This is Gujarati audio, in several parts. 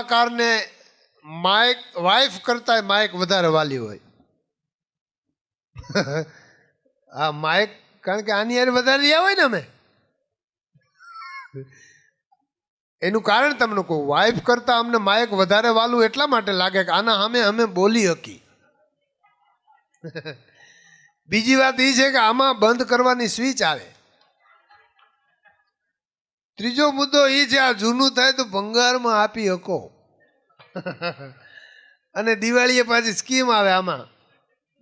કલાકારને માઇક વાઇફ કરતા માઇક વધારે વાલી હોય. આ માઇક, કારણ કે આની યાર વધારે રહ્યા હોય ને અમે. એનું કારણ તમને કહું વાઇફ કરતા અમને માયક વધારે વાલું એટલા માટે લાગે કે આના અમે અમે બોલી હકી. બીજી વાત એ છે કે આમાં બંધ કરવાની સ્વિચ આવે. ત્રીજો મુદ્દો એ છે, આ જૂનું થાય તો ભંગારમાં આપી શકો. અને દિવાળીએ પાછી સ્કીમ આવે આમાં.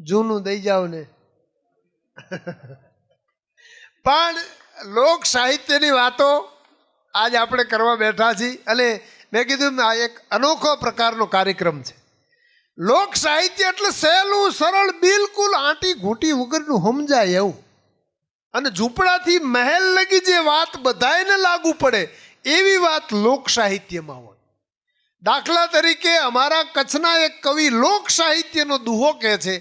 જૂનું દઈ જાઓ ને. પણ લોક સાહિત્યની વાતો આજ આપણે કરવા બેઠા છીએ અને મેં કીધું આ એક અનોખો પ્રકારનો કાર્યક્રમ છે. લોક સાહિત્ય એટલે સહેલું, સરળ, બિલકુલ આંટી ઘૂંટી વગરનું સમજાય એવું. અને ઝૂંપડાથી મહેલ લગી જે વાત બધાને લાગુ પડે, એવી વાત લોક સાહિત્યમાં હોય. દાખલા તરીકે અમારા કચ્છના એક કવિ લોક સાહિત્યનો દુહો કહે છે,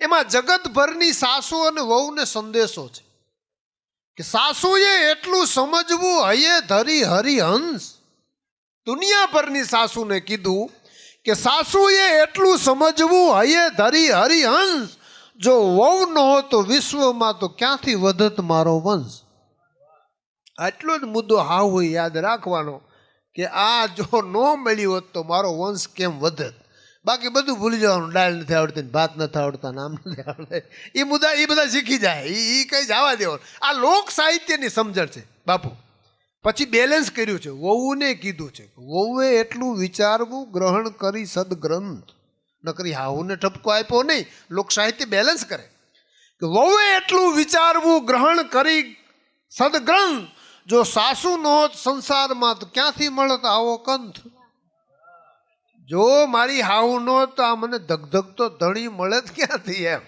એમાં જગતભરની સાસુ અને વહુને સંદેશો છે. કે સાસુએ એટલું સમજવું હયે ધરી હરિહંસ. દુનિયાભરની સાસુને કીધું કે સાસુએ એટલું સમજવું હયે ધરી હરિહંસ જો વહુ ન તો વિશ્વમાં તો ક્યાંથી વધત મારો વંશ? આટલો જ મુદ્દો હાવ હોય યાદ રાખવાનો કે આ જો ન મળ્યું હોત તો મારો વંશ કેમ વધત? બાકી બધું ભૂલી જવાનું, દાળ નથી આવડતી ભાત નથી આવડતા નામ નથી આવડતા. એ મુદ્દા એ બધા શીખી જાય. એ એ કંઈ જવા દેવાનું. આ લોક સાહિત્યની સમજણ છે, બાપુ. પછી બેલેન્સ કર્યું છે. વહુને કીધું છે વહુએ એટલું વિચારવું, ગ્રહણ કરી સદગ્રંથ. નકરી હાહુને ઠપકો આપ્યો નહીં. લોક સાહિત્ય બેલેન્સ કરે. કે વહુએ એટલું વિચારવું, ગ્રહણ કરી સદગ્રંથ, જો સાસુ નો સંસારમાં તો ક્યાંથી મળત આવો કંથ? જો મારી હાહુ નો તો આ મને ધગધગ તો ધણી મળે જ ક્યાંથી એમ?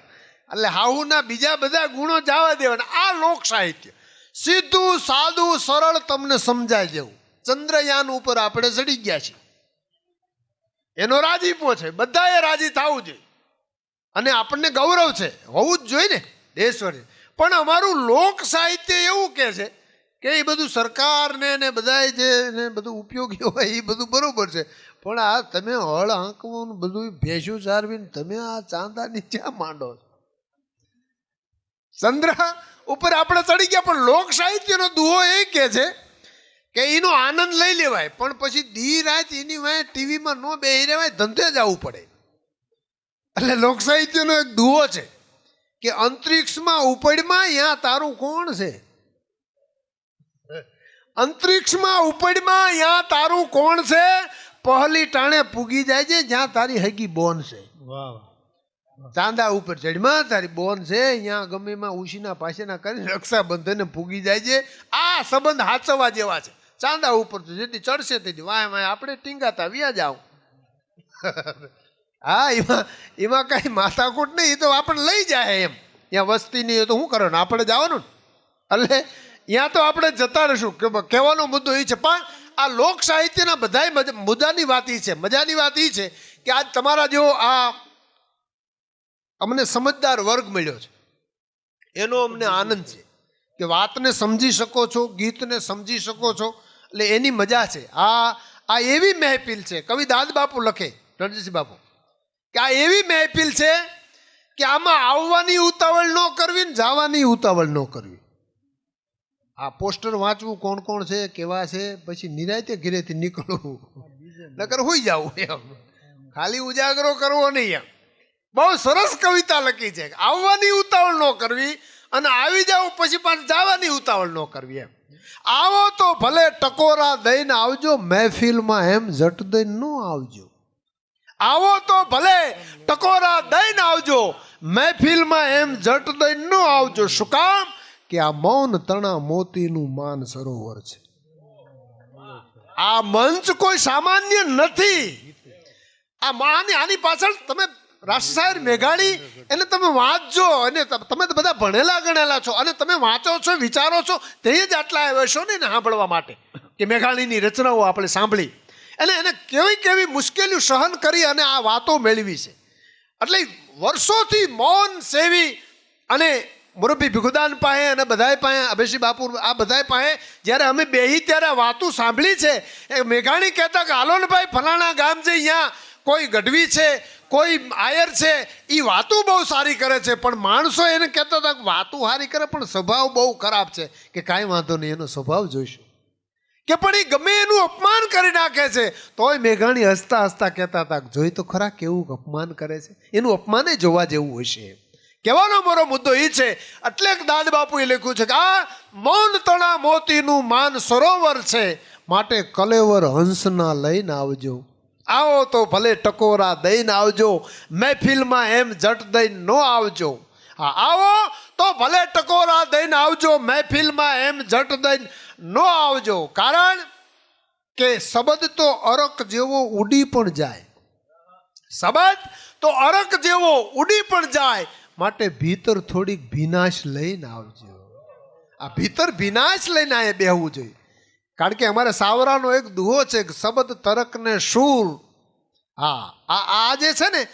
એટલે હાહુના બીજા બધા ગુણો જવા દેવાના. આ લોક સાહિત્ય સીધું, સાદું, સરળ તમને સમજાય જેવું ચંદ્રયાન ઉપર આપણે ચડી ગયા છીએ. એનો રાજીપો છે. બધાએ રાજી થવું જોઈએ. અને આપણને ગૌરવ છે. હોવું જ જોઈએ ને, દેશવર. પણ અમારું લોક સાહિત્ય એવું કહે છે કે એ બધું સરકારને ને બધાય જે બધું ઉપયોગી હોય એ બધું બરાબર છે. પણ આ તમે હળ આંકવું બધું ભેંસું ચારવીને તમે આ ચાંદા નીચે માંડો ચંદ્ર ઉપર આપણે ચડી ગયા, પણ લોક સાહિત્યનો દુહો એ કહે છે કે એનો આનંદ લઈ લેવાય પણ પછી દી રાત એની વાય ટીવીમાં ન બેહી રહેવાય ધંધે જવું પડે. એટલે લોક સાહિત્યનો એક દુઓ છે કે અંતરિક્ષમાં ઉપડમાં ત્યાં તારું કોણ છે? અંતરિક્ષમાં ઉપડમાં ત્યાં તારું કોણ છે? પહેલી ટાણે પૂગી જાય છે જ્યાં તારી હગી બોન છે. ચાંદા ઉપર ચડમાં તારી બોન છે અહીંયા ગમે એમાં ઉશીના પાસેના કરી રક્ષાબંધને પૂગી જાય છે. આ સંબંધ હાચવવા જેવા છે. ચાંદા ઉપર તો જેથી ચડશે તેથી વાય વાય આપણે ટીંગાતા, વ્યા જાવ હા, એમાં એમાં કાંઈ માથાકૂટ નહીં, એ તો આપણને લઈ જાય એમ. ત્યાં વસ્તી નહીં હોય તો શું કરવાનું? આપણે જવાનું ને. એટલે ત્યાં તો આપણે જતા રહીશું. કે કહેવાનો મુદ્દો એ છે, પણ આ લોક સાહિત્યના બધાય મુદ્દાની વાત એ છે. મજાની વાત એ છે કે આજ તમારા જેવો આ અમને સમજદાર વર્ગ મળ્યો છે. એનો અમને આનંદ છે કે વાતને સમજી શકો છો, ગીતને સમજી શકો છો એટલે એની મજા છે. આ આ એવી મહેફિલ છે. કવિ દાદ બાપુ લખે, રણજીતસિંહ બાપુ, કે આ એવી મહેફિલ છે કે આમાં આવવાની ઉતાવળ ન કરવી ને જવાની ઉતાવળ ન કરવી. આ પોસ્ટર વાંચવું કોણ કોણ છે, કેવા છે, પછી નિરાયતે ઘેરેથી નીકળવું. નકર હોઈ જવું એમ. ખાલી ઉજાગરો કરવો નહીં એમ. બહુ સરસ કવિતા લખી છે આવવાની ઉતાવળ ન કરવી અને આવી જાવ પછી પાછું જવાની ઉતાવળ ન કરવી એમ. આવો તો ભલે ટકોરા દઈને આવજો, મહેફિલમાં એમ જટ દઈને ન આવજો. આવો તો ભલે ટકોરા દઈને આવજો, મહેફિલમાં એમ જટ દઈને ન આવજો. શું કામ? કે આ મૌન તણા મોતીનું માન સરોવર છે. આ મંચ કોઈ સામાન્ય નથી. આ માની આની પાછળ તમે રાષ્ટ્રસાહેર મેઘાણી, એને તમે વાંચજો અને તમે તો બધા ભણેલા ગણેલા છો અને તમે વાંચો છો, વિચારો છો તે જ આટલા આવ્યા છો ને સાંભળવા માટે. કે મેઘાણીની રચનાઓ આપણે સાંભળી. એટલે એને કેવી કેવી મુશ્કેલીઓ સહન કરી અને આ વાતો મેળવી છે. એટલે વર્ષોથી મૌન સેવી અને મુરબ્બી ભીખુદાન પાસે અને બધાય પાસે, અભયસિંહ બાપુ આ બધાય પાસે, જ્યારે અમે બેહી ત્યારે આ વાતો સાંભળી છે, એ મેઘાણી કહેતા કે, હાલો ને ભાઈ, ફલાણા ગામ છે અહીંયા કોઈ ગઢવી છે કોઈ આયર છે એ વાતું બહુ સારી કરે છે, પણ માણસો એને કહેતા હતા વાતું સારી કરે, પણ સ્વભાવ બહુ ખરાબ છે. કે કાંઈ વાંધો નહીં, એનો સ્વભાવ જોઈશું. કે પણ એ ગમે એનું અપમાન કરી નાખે છે, તોય મેઘાણી હસતા હસતા કહેતા હતા જોઈ તો ખરા કેવું અપમાન કરે છે. એનું અપમાન જોવા જેવું હશે કહેવાનો મારો મુદ્દો એ છે, એટલે દાદ બાપુએ લખ્યું છે કે આ મૌન તણા મોતીનું માન સરોવર છે, માટે કલેવર હંસના લઈને આવજો. આવો તો ભલે ટકોરા દઈને આવજો, મહેફિલમાં એમ જટ દઈને ન આવજો. હા, આવો તો ભલે ટકોરા દઈને આવજો, મહેફિલમાં એમ જટ દઈને ન આવજો. કારણ કે શબ્દ તો અરક જેવો ઉડી પણ જાય. શબ્દ તો અરક જેવો ઉડી પણ જાય. માટે ભીતર થોડીક ભીનાશ લઈને આવજો. આ ભીતર ભીનાશ લઈને આ બેહવું જોઈએ. કારણ કે અમારે સાવરાનો એક દુહો છે શબદ તરકને શૂર. હા આ આ જે છે ને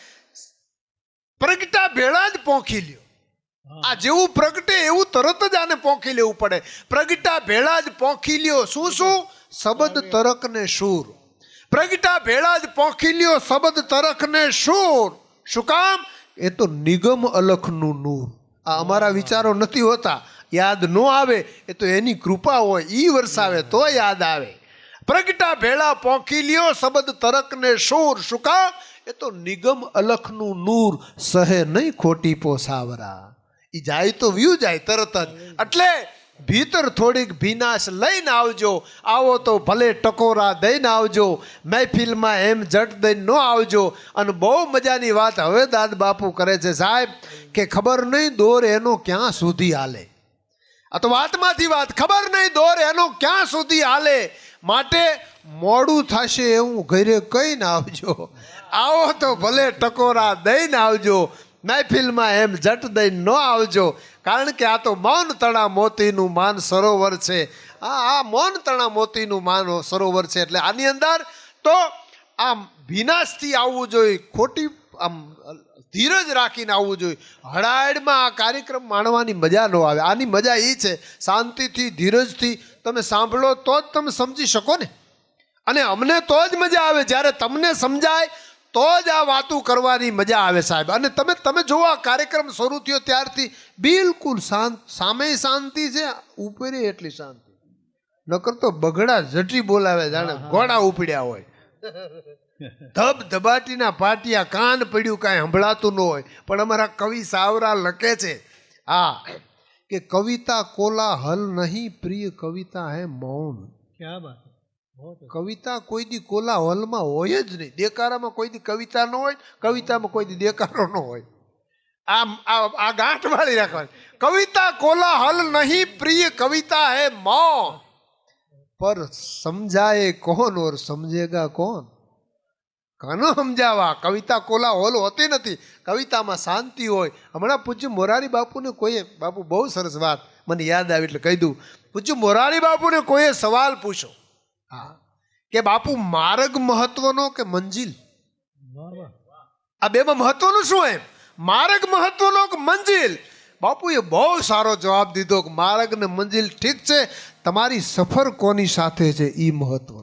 પ્રગટા ભેળા જ પોંખી લ્યો. આ જેવું પ્રગટે એવું તરત જ આને પોંખી લેવું પડે. પ્રગટા ભેળા જ પોંખી લ્યો. શું શું? શબ્દ તરકને શૂર. પ્રગટા ભેળા જ પોંખી લ્યો શબ્દ તરકને શૂર. શું કામ? એ તો નિગમ અલખનું નૂર. આ અમારા વિચારો નથી હોતા. યાદ ન આવે, એ તો એની કૃપા હોય એ વરસાવે તો યાદ આવે. પ્રગટા ભેળા પોંખી લ્યો, શબ્દ તરકને શૂર સુકા એ તો નિગમ અલખનું નૂર સહે નહીં ખોટી પોસાવરા. એ જાય તો વ્યૂ જાય તરત જ. એટલે ભીતર થોડીક ભીનાશ લઈને આવજો, આવો તો ભલે ટકોરા દઈને આવજો, મહેફિલમાં એમ જટ દઈને ન આવજો. અને બહુ મજાની વાત હવે દાદ બાપુ કરે છે સાહેબ, કે ખબર નહીં દોર એનો ક્યાં સુધી હાલે. આ તો વાતમાંથી વાત. ખબર નહીં દોર એનો ક્યાં સુધી હાલે. માટે મોડું થશે એવું ઘરે કહીને આવજો. આવો તો ભલે ટકોરા દઈને આવજો. મહેફિલમાં એમ જટ દઈને ન આવજો. કારણ કે આ તો મૌન તણા મોતીનું માન સરોવર છે. આ આ મૌન તણા મોતીનું માન સરોવર છે. એટલે આની અંદર તો આમ ભીનાશથી આવવું જોઈએ. ખોટી, આમ ધીરજ રાખીને આવવું જોઈએ. હડાયડમાં આ કાર્યક્રમ માણવાની મજા ન આવે. આની મજા એ છે શાંતિથી ધીરજથી તમે સાંભળો તો જ તમે સમજી શકો ને. અને અમને તો જ મજા આવે. જ્યારે તમને સમજાય તો જ આ વાતું કરવાની મજા આવે સાહેબ. અને તમે તમે જુઓ આ કાર્યક્રમ શરૂ થયો ત્યારથી બિલકુલ શાંત સામે શાંતિ છે ઉપરે એટલી શાંતિ. નકર તો બગડા જટી બોલાવે જાણે ઘોડા ઉપડ્યા હોય. ધબધબાટીના પાટિયા કાન પડ્યું કાંઈ સંભળાતું ન હોય. પણ અમારા કવિ સાવરા લખે છે આ કે કવિતા કોલા હલ નહીં પ્રિય કવિતા હે મૌન. ક્યાં વાત કવિતા કોઈ દી કોલા હોલમાં હોય જ નહીં. દેકારામાં કોઈ દી કવિતા ન હોય કવિતામાં કોઈ દી દેકારો ન હોય. આમ આ ગાંઠ વાળી રાખવાની. કવિતા કોલા હલ નહીં પ્રિય કવિતા હે મૌન. પર સમજાય કોણ ઓર સમજેગા કોણ? કાનો સમજાવા. કવિતા કોલા હોલ હોતી નથી. કવિતામાં શાંતિ હોય. હમણાં પૂછ્યું મોરારી બાપુને કોઈએ, બાપુ બહુ સરસ વાત, મને યાદ આવી એટલે કહી દઉં. પૂછ્યું મોરારી બાપુને કોઈએ સવાલ પૂછો? હા. કે બાપુ, માર્ગ મહત્વનો કે મંજિલ? આ બેમાં મહત્વનું શું એમ? માર્ગ મહત્વનો કે મંજિલ? બાપુએ બહુ સારો જવાબ દીધો કે માર્ગ ને મંજિલ ઠીક છે. તમારી સફર કોની સાથે છે? એ મહત્વ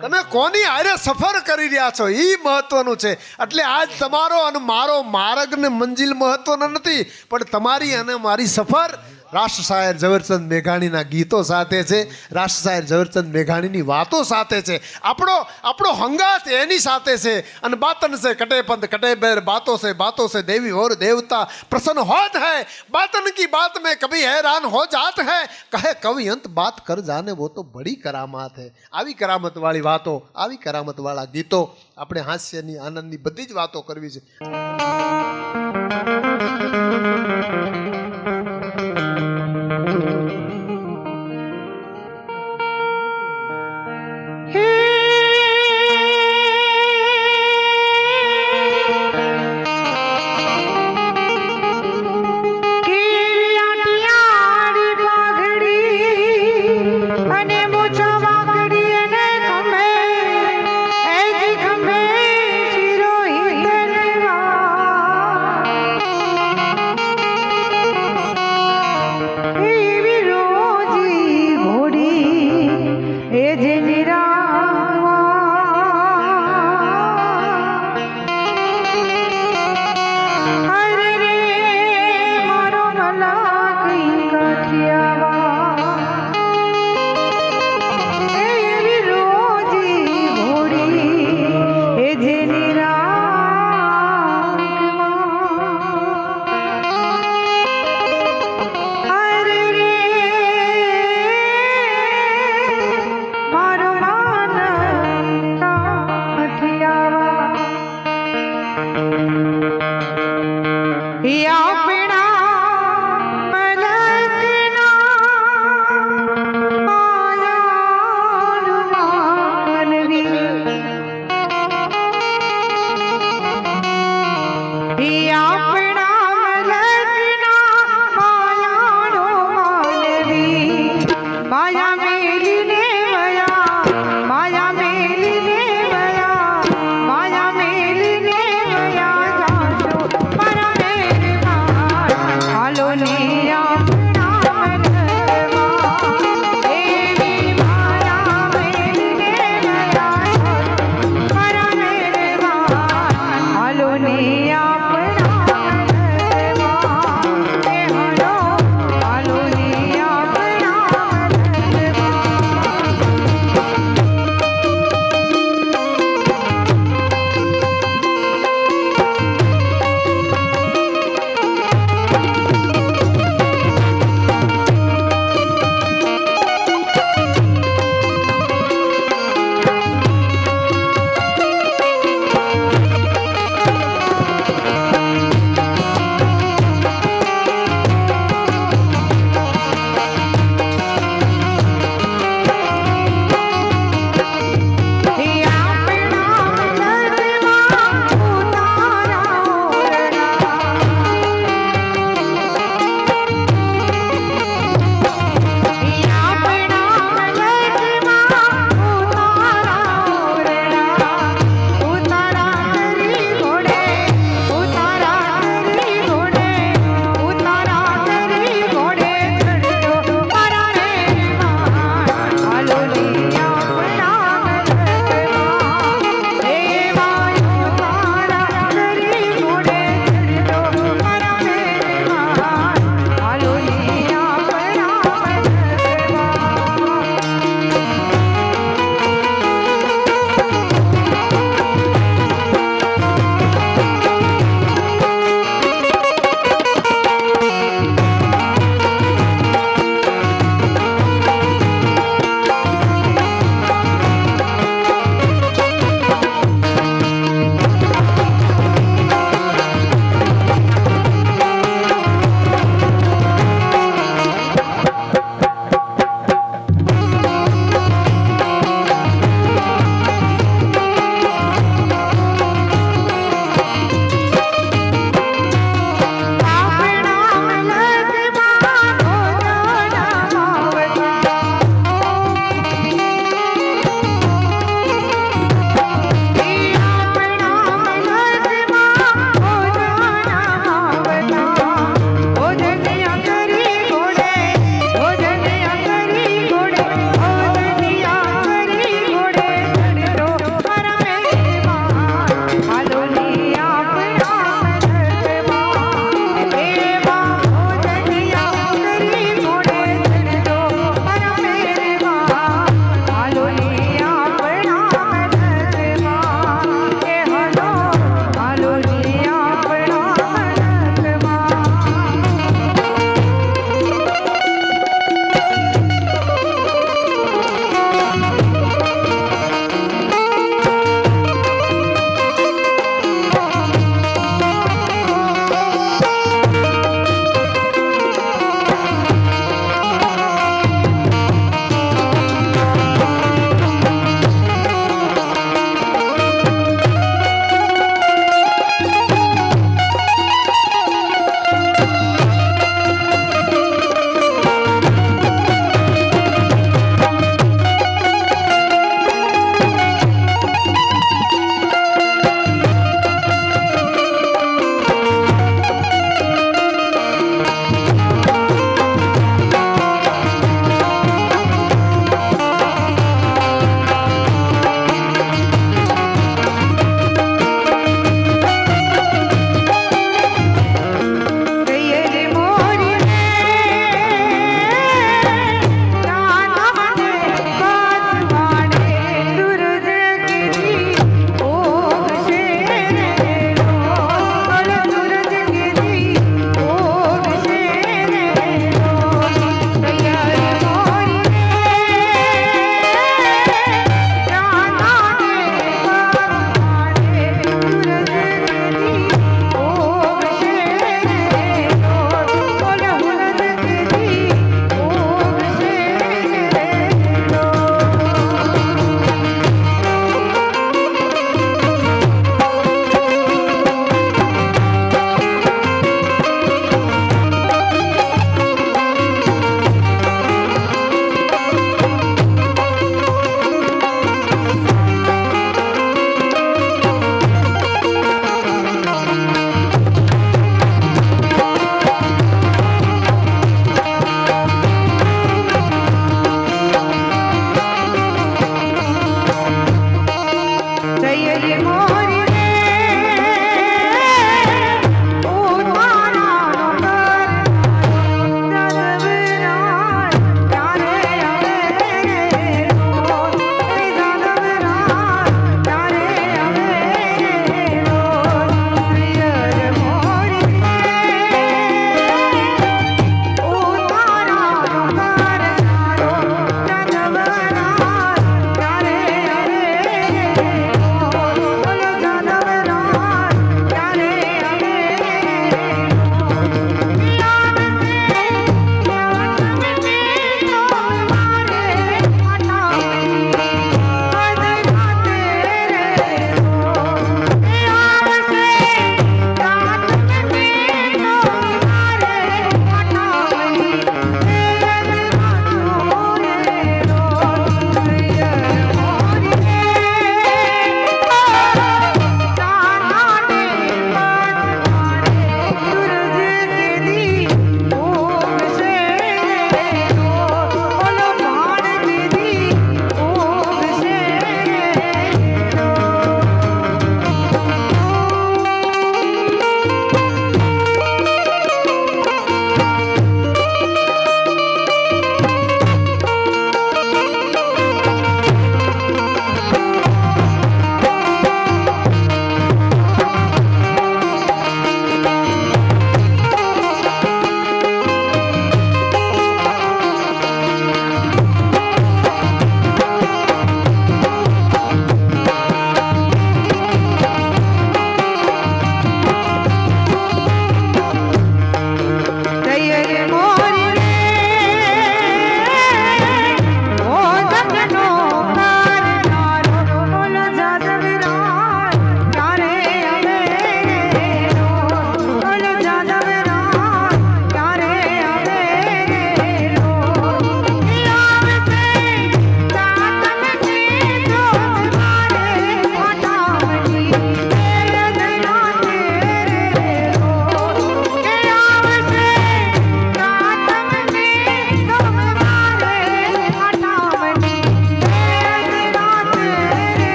તમે કોની આરે સફર કરી રહ્યા છો? એ મહત્વનું છે. એટલે આજ તમારો અને મારો માર્ગ ને મંજિલ મહત્વનો નથી, પણ તમારી અને મારી સફર રાષ્ટ્ર સાહેબ ઝવેરચંદ મેઘાણીના ગીતો સાથે છે. રાષ્ટ્ર સાહેબ ઝવેરચંદ મેઘાણીની વાતો સાથે છે. આપણો આપણો હંગાત એની સાથે છે. અને બાતન છે કટેપંત કટેબેર બાતો છે બાતો છે દેવી ઓર દેવતા પ્રસન્ન હોત હૈ. બાતન કી બાત મેં કભી હેરાન હો જાત હૈ. કહે કવિ અંત બાત કર જાને, વો તો બડી કરામાત હૈ. આવી કરામતવાળી વાતો, આવી કરામતવાળા ગીતો આપણે હાસ્યની, આનંદની બધી જ વાતો કરવી છે.